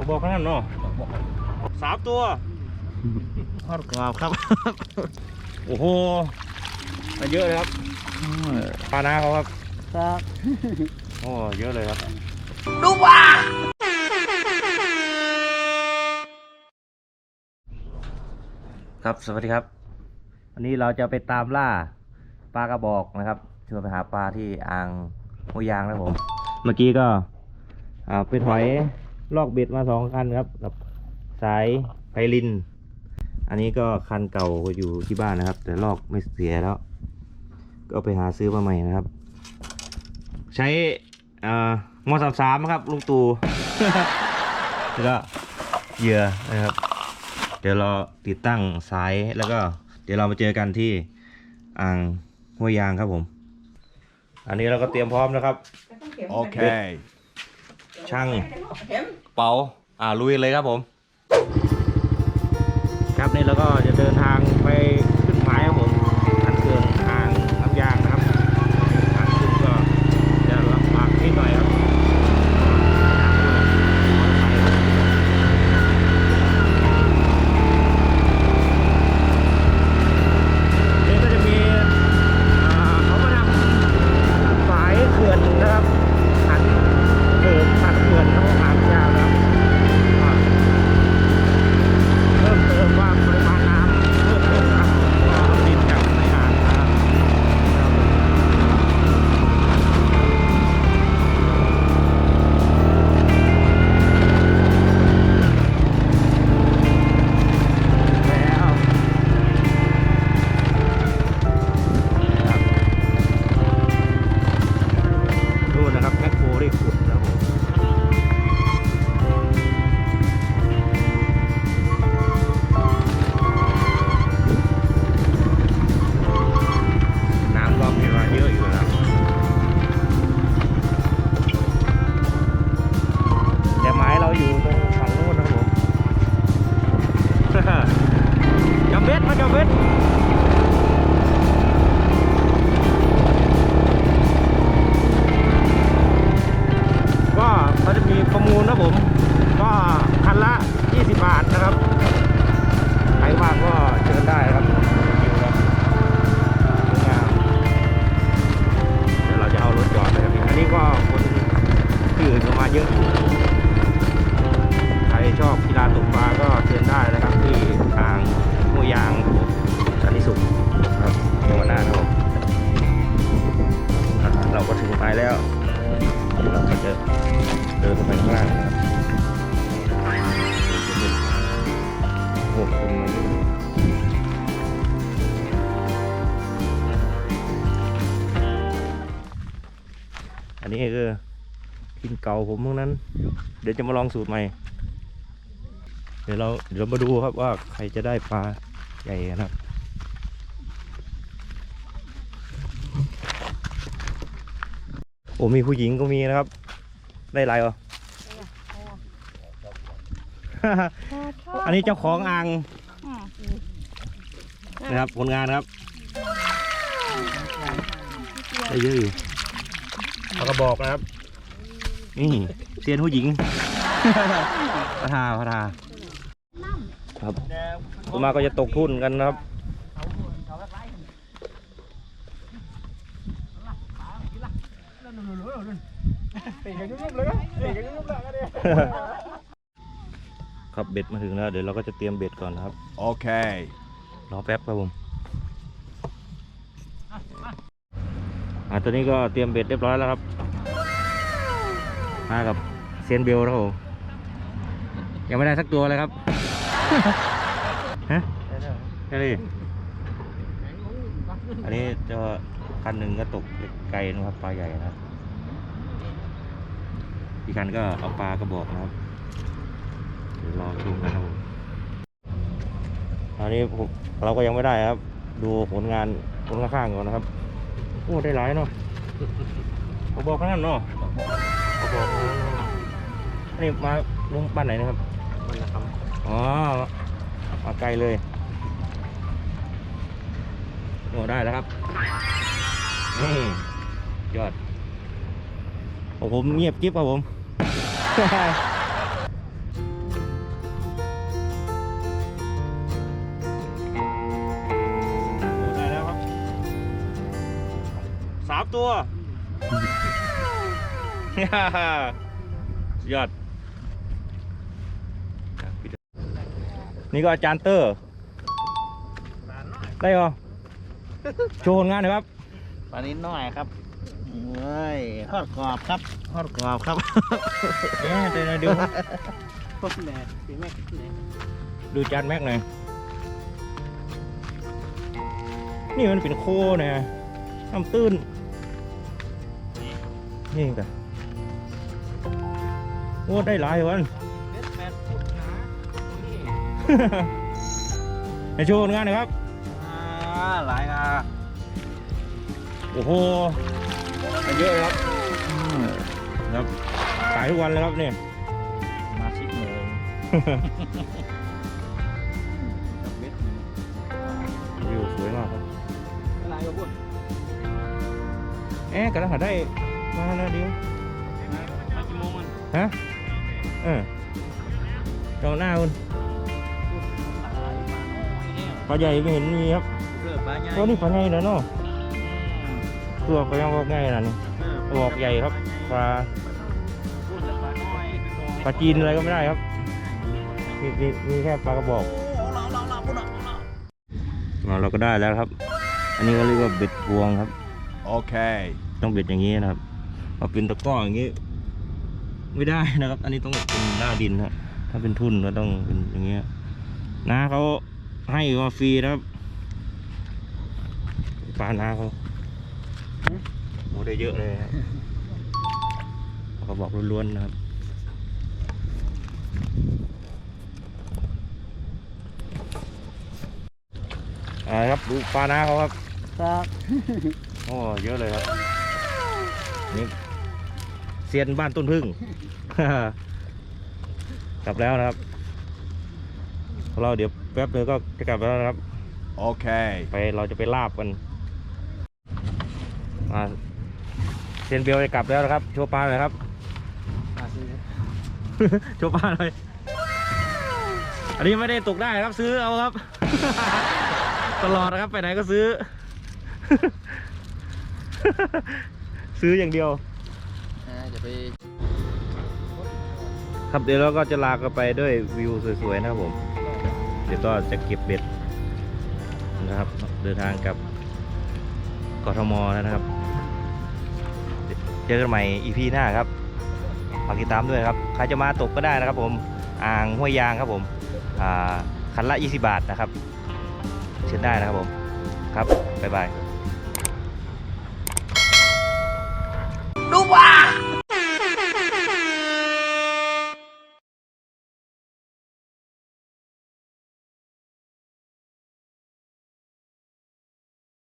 ผมบอกขนาดนั้นเนาะสามตัวทอดกรอบครับ โอ้โหมาเยอะเลยครับปลาหน้าเขาครับ ครับ โอ้เยอะเลยครับ ดูว่าครับ สวัสดีครับ วันนี้เราจะไปตามล่าปลากระบอกนะครับชวนไปหาปลาที่อ่างห้วยยางนะครับผม เมื่อกี้ก็ อ่าไปถอย ลอกเบ็ดมาสองคันครับกับสายไพลิน อันนี้ก็คันเก่าอยู่ที่บ้านนะครับ แต่ลอกไม่เสียแล้ว ก็ไปหาซื้อมาใหม่นะครับ ใช้อ่ามอสามสามครับลุงตู่แล้วก็เหยื่อนะครับ เดี๋ยวเราติดตั้งสายแล้วก็ เดี๋ยวเรามาเจอกันที่อ่างห้วยยางครับผม อันนี้เราก็เตรียมพร้อมนะครับ โอเค ช่าง เเป๋าอ่าลุยเลยครับผม ครับนี่แล้วก็ แล้วเราก็จะเดินไปข้างล่างนะครับโอ้โหคนมาเยอะอันนี้คือกินเก่าผมทั้งนั้น เดี๋ยวจะมาลองสูตรใหม่ เดี๋ยวเราเดี๋ยวมาดูครับว่าใครจะได้ปลาใหญ่นะครับ โอ้มีผู้หญิงก็มีนะครับ ได้ไรเหรออันนี้เจ้าของอ่างนะครับผลงานครับได้เยอะอยู่ปลากระบอกนะครับ นี่เซียนผู้หญิงพระทาพระทาครับส่วนมากก็จะตกทุ่นกันนะครับ ครับเบ็ดมาถึงแล้วเดี๋ยวเราก็จะเตรียมเบ็ดก่อนนะครับ Okay. รอแป๊บครับผมอ่าตัวนี้ก็เตรียมเบ็ดเรียบร้อยแล้วครับมากับเซียนเบลนะครับผมยังไม่ได้สักตัวเลยครับฮะแค่นี้อันนี้จะคันหนึ่งก็ตกไกลนะครับปลาใหญ่นะ ครับอีกคันก็เอาปลากระบอกนะครับเดี๋ยวรอชมนะครับผมอันนี้ผมเราก็ยังไม่ได้ครับ ดูผลงานคนข้างๆก่อนนะครับโอ้ได้หลายเนาะเขาบอกขนาดนั้นเนาะเขาบอกอันนี้มาลงบ้านไหนนะครับอ๋อมาไกลเลยโอ้ได้แล้วครับนี่ยอดโอ้ผมเงียบกิ๊บครับผม สามตัว ยอด นี่ก็อาจารย์เตอร์ ได้เหรอ โชว์ผลงานหน่อยครับ ตอนนี้น้อยครับ เฮ้ยทอดกรอบครับทอดกรอบครับเอ๊ะเดี๋ยวเดี๋ยวพวกแม่พี่แม่ดูจานแม็กหน่อย นี่มันเป็นโคนะน้ำตื้น นี่กันโอ้ได้หลายวันแปดฟุตนะให้โชว์ผลงานหน่อยครับอ่าหลายอะโอ้โห ได้เยอะเลยครับครับขายทุกวันเลยครับเนี่ยมาสิบโมงกับเม็ดวิวสวยมากครับอะไรก็พูดเอ๊ะกำลังหาได้มาแล้วเดียวมากี่โมงมันฮะเออจองหน้าคุณพูดหลายปลาน้อยเนี่ยปลาใหญ่ไม่เห็นมีครับเลือปลาใหญ่ตัวนี้ปลาใหญ่แล้วเนาะ ตัวก็ยังบอกง่ายนะนี่เออกใหญ่ครับปลาปลาจีนอะไรก็ไม่ได้ครับมีมีมีแค่ปลากระบอกเราเราก็ได้แล้วครับ อันนี้ก็เรียกว่าเบ็ดพวงครับ Okay. ต้องเบ็ดอย่างนี้นะครับเอาเป็นตะกร้ออย่างนี้ ไม่ได้นะครับ อันนี้ต้องเป็นหน้าดินครับถ้าเป็นทุ่นก็ต้องเป็นอย่างเงี้ยน้าเขาให้มาฟรีนะครับปลาน้าเขา โอ้ได้เยอะเลยครับเขาบอกล้วนๆนะครับอ่าครับดูปลาน้าเขาครับ ครับโอ้เยอะเลยครับนี่เซียนบ้านต้นพึ่ง กลับแล้วนะครับ เราเดี๋ยวแป๊บเดียวก็จะกลับแล้วนะครับ Okay. ไปเราจะไปลาบกัน มาเซียนเบลจะกลับแล้วนะครับ โชว์ปลาหน่อยครับมาซื้อโชว์ปลาหน่อยอันนี้ไม่ได้ตกได้ครับซื้อเอาครับ ตลอดนะครับไปไหนก็ซื้อ ซื้ออย่างเดียวจะไปครับเดี๋ยวเราก็จะลากันไปด้วยวิวสวยๆนะครับผม เดี๋ยวก็จะเก็บเบ็ดนะครับ เดินทางกับกทมแล้วนะครับ เจอกันใหม่ EP หน้าครับฝากติดตามด้วยครับ ใครจะมาตกก็ได้นะครับผม อ่างห้วยยางครับผมอ่าคันละ 20 บาทนะครับ เชิญได้นะครับผม ครับ บ๊ายบายดูว่า